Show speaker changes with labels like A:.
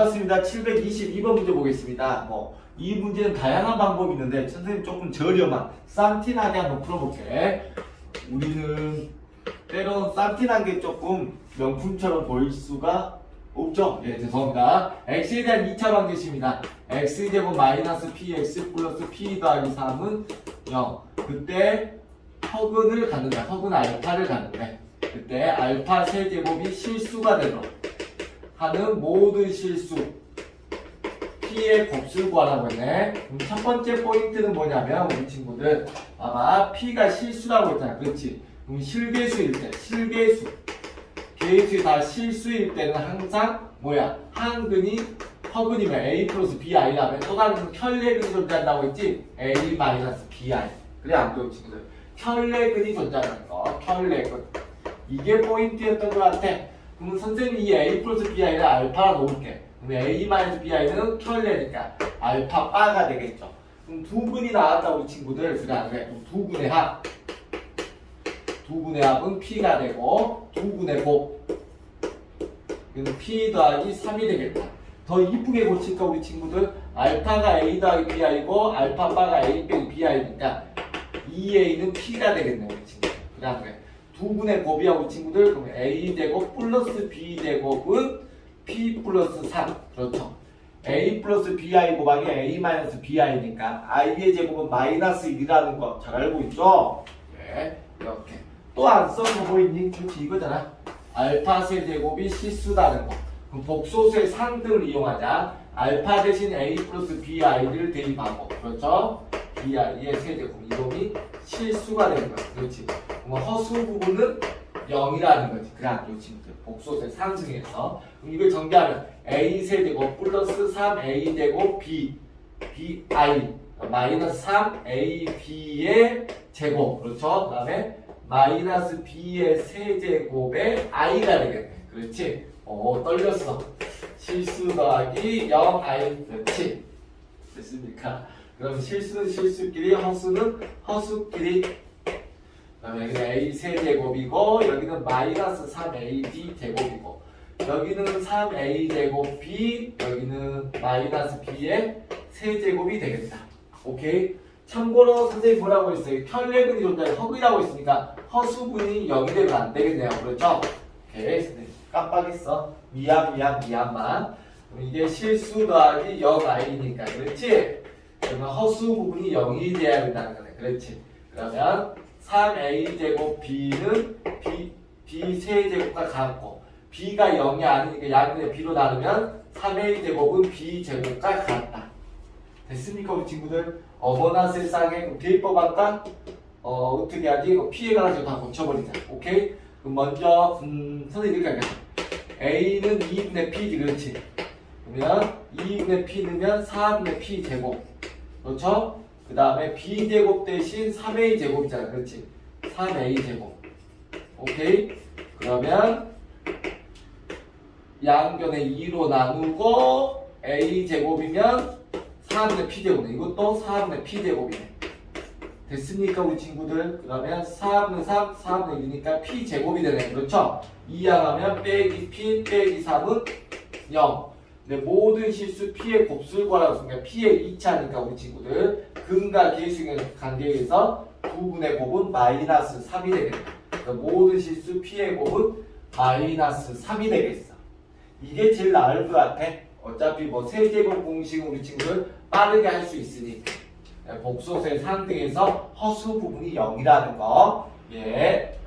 A: 자, 722번 문제 보겠습니다. 뭐, 이 문제는 다양한 방법이 있는데, 선생님 조금 저렴한, 쌈티나게 한번 풀어볼게. 우리는 때론 쌈티난 게 조금 명품처럼 보일 수가 없죠? 예, 죄송합니다. x에 대한 2차 방정식입니다. x제곱 마이너스 px 플러스 p 더하기 3은 0. 그때 허근을 갖는다. 허근 알파를 갖는데, 그때 알파 세제곱이 실수가 되도록 하는 모든 실수 P의 곱수를 구하라고 했네. 그럼 첫 번째 포인트는 뭐냐면 우리 친구들 아마 P가 실수라고 했잖아. 그렇지? 그럼 실계수일 때 실계수 계수 다 실수일 때는 항상 뭐야? 한근이 허근이면 A 플러스 BI라면 또 다른 혈례근이 존재한다고 했지? A 마이너스 BI 그래 안 돼요 친구들 혈례근이 존재하는 거 혈례근 이게 포인트였던 것 같아 그럼 선생님이 이 A 플러스 BI를 알파라 놓을게 그럼 A 마이너스 BI는 혈례니까 알파 바가 되겠죠 그럼 두 분이 나왔다 우리 친구들 그래 안 그래? 그럼 두 분의 합 두 분의 합은 P가 되고 두 분의 곱 이건 P 더하기 3이 되겠다. 더 이쁘게 고칠까 우리 친구들? 알파가 A 더하기 BI고 알파 바가 A 빼기 BI니까 2A는 P가 되겠네 우리 친구들. 그다음 그래. 두 분의 곱이야 우리 친구들. 그럼 A 제곱 플러스 B 제곱은 P 플러스 3. 그렇죠. A 플러스 BI 곱하기 A 마이너스 BI니까 I의 제곱은 마이너스 1이라는 거 잘 알고 있죠? 네. 이렇게. 또안 써는 거 보이니? 그렇지 이거잖아. 알파 세제곱이 실수다는 거. 그럼 복소수의 상등을 이용하자. 알파 대신 A 플러스 BI를 대입하고. 그렇죠? BI의 세제곱. 이놈이 실수가 되는 거야. 그렇지. 그럼 허수 부분은 0이라는 거지. 그래, 요 친구들. 복소수의 상승해서. 그럼 이걸 정리하면 A 세제곱 플러스 3A 제곱 B. BI. 마이너스 3AB의 제곱. 그렇죠? 그 다음에 마이너스 b의 세제곱의 i가 되겠네. 그렇지? 어, 떨렸어. 실수 더하기 0i. 그렇지? 됐습니까? 그럼 실수는 실수끼리, 허수는 허수끼리. 그다음에 여기는 a 세제곱이고, 여기는 마이너스 3ab 제곱이고, 여기는 3a 제곱 b, 여기는 마이너스 b의 세제곱이 되겠다. 오케이? 참고로 선생님 뭐라고 했어요? 혈례근이 존재해 허근이라고 했으니까 허수분이 0이 되면 안 되겠네요. 그렇죠? 오케이. 선생님 깜빡했어. 미안 미안 미안만. 이게 실수 더하기 0i니까 그렇지? 그러면 허수 부분이 0이 돼야 된다는 거네. 그렇지? 그러면 3a 제곱 b는 b b 세제곱과 같고 b가 0이 아니니까 양분의 b로 나누면 3a 제곱은 b 제곱과 같다. 됐습니까 우리 친구들? 어머나 세상에 그럼 대입법 할까? 어 어떻게 하지? 피해가지고 다 고쳐버리자 오케이? 그럼 먼저 음 선생님 이렇게 할게요 A는 2분의 P지 그렇지? 그러면 2분의 P 넣으면 4분의 P 제곱 그렇죠? 그 다음에 B 제곱 대신 3A 제곱이잖아 그렇지? 3A 제곱 오케이? 그러면 양변에 2로 나누고 A 제곱이면 4분의 P제곱이네. 이것도 4분의 P제곱이네. 됐습니까, 우리 친구들? 그러면 4분의 3, 4분의 1이니까 P제곱이 되네. 그렇죠? 이항하면 빼기 P 빼기 3은 0. 근데 모든 실수 P의 구하라고 했으니까 P의 2차니까 우리 친구들 근과 계수의 관계에 의해서 2분의 곱은 마이너스 3이 되겠다. 그러니까 모든 실수 P의 곱은 마이너스 3이 되겠어. 이게 제일 나을 것 같아. 어차피 뭐 세제곱 공식 우리 친구들 빠르게 할 수 있으니까 복소수의 상등에서 허수 부분이 0이라는 거 예.